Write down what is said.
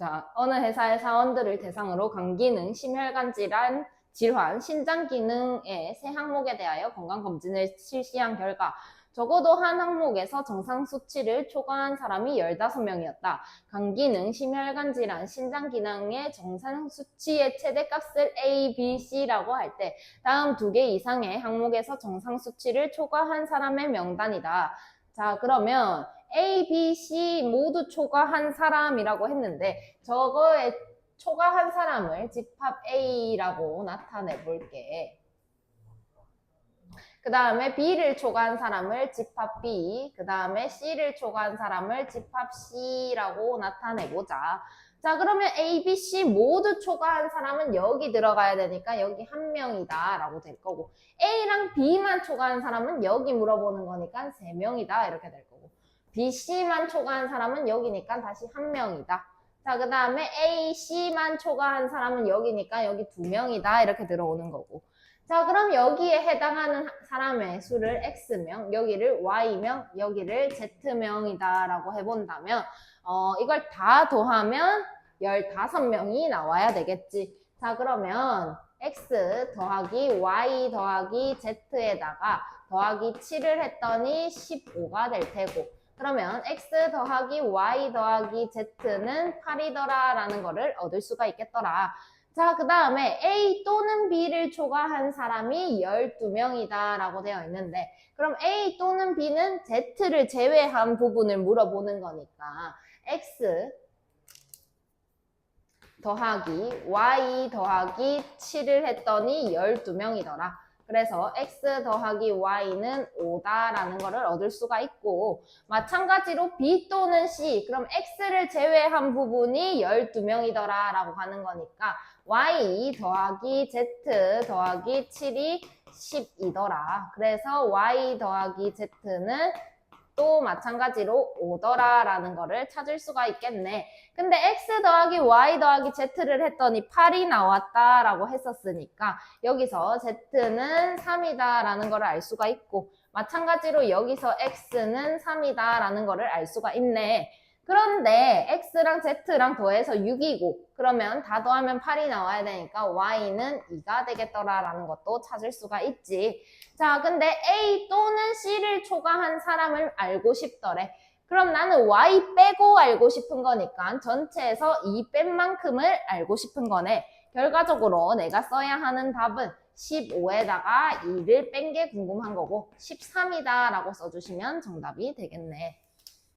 자, 어느 회사의 사원들을 대상으로 감기능, 심혈관 질환, 질환, 신장 기능의 세 항목에 대하여 건강 검진을 실시한 결과 적어도 한 항목에서 정상 수치를 초과한 사람이 15명이었다. 간 기능, 심혈관 질환, 신장 기능의 정상 수치의 최대값을 A, B, C라고 할 때 다음 두 개 이상의 항목에서 정상 수치를 초과한 사람의 명단이다. 자, 그러면 A, B, C 모두 초과한 사람이라고 했는데 저거에 초과한 사람을 집합 A라고 나타내 볼게. 그 다음에 B를 초과한 사람을 집합 B, 그 다음에 C를 초과한 사람을 집합 C라고 나타내보자. 자, 그러면 A, B, C 모두 초과한 사람은 여기 들어가야 되니까 여기 한 명이다 라고 될 거고 A랑 B만 초과한 사람은 여기 물어보는 거니까 세 명이다 이렇게 될 거고 B, C만 초과한 사람은 여기니까 다시 한 명이다. 자, 그 다음에 A, C만 초과한 사람은 여기니까 여기 두 명이다 이렇게 들어오는 거고 자, 그럼 여기에 해당하는 사람의 수를 X명, 여기를 Y명, 여기를 Z명이다 라고 해본다면, 어, 이걸 다 더하면 15명이 나와야 되겠지. 자, 그러면 X 더하기 Y 더하기 Z에다가 더하기 7을 했더니 15가 될 테고, 그러면 X 더하기 Y 더하기 Z는 8이더라 라는 거를 얻을 수가 있겠더라. 자, 그 다음에 A 또는 B를 초과한 사람이 12명이다 라고 되어 있는데 그럼 A 또는 B는 Z를 제외한 부분을 물어보는 거니까 X 더하기 Y 더하기 7을 했더니 12명이더라. 그래서 X 더하기 Y는 5다라는 거를 얻을 수가 있고 마찬가지로 B 또는 C 그럼 X를 제외한 부분이 12명이더라 라고 하는 거니까 Y 더하기 Z 더하기 7이 10이더라. 그래서 Y 더하기 Z는 또 마찬가지로 5더라 라는 거를 찾을 수가 있겠네. 근데 X 더하기 Y 더하기 Z를 했더니 8이 나왔다 라고 했었으니까 여기서 Z는 3이다 라는 거를 알 수가 있고 마찬가지로 여기서 X는 3이다 라는 거를 알 수가 있네. 그런데 X랑 Z랑 더해서 6이고 그러면 다 더하면 8이 나와야 되니까 Y는 2가 되겠더라 라는 것도 찾을 수가 있지. 자, 근데 A 또는 C를 초과한 사람을 알고 싶더래. 그럼 나는 Y 빼고 알고 싶은 거니까 전체에서 2 뺀 만큼을 알고 싶은 거네. 결과적으로 내가 써야 하는 답은 15에다가 2를 뺀 게 궁금한 거고 13이다 라고 써주시면 정답이 되겠네.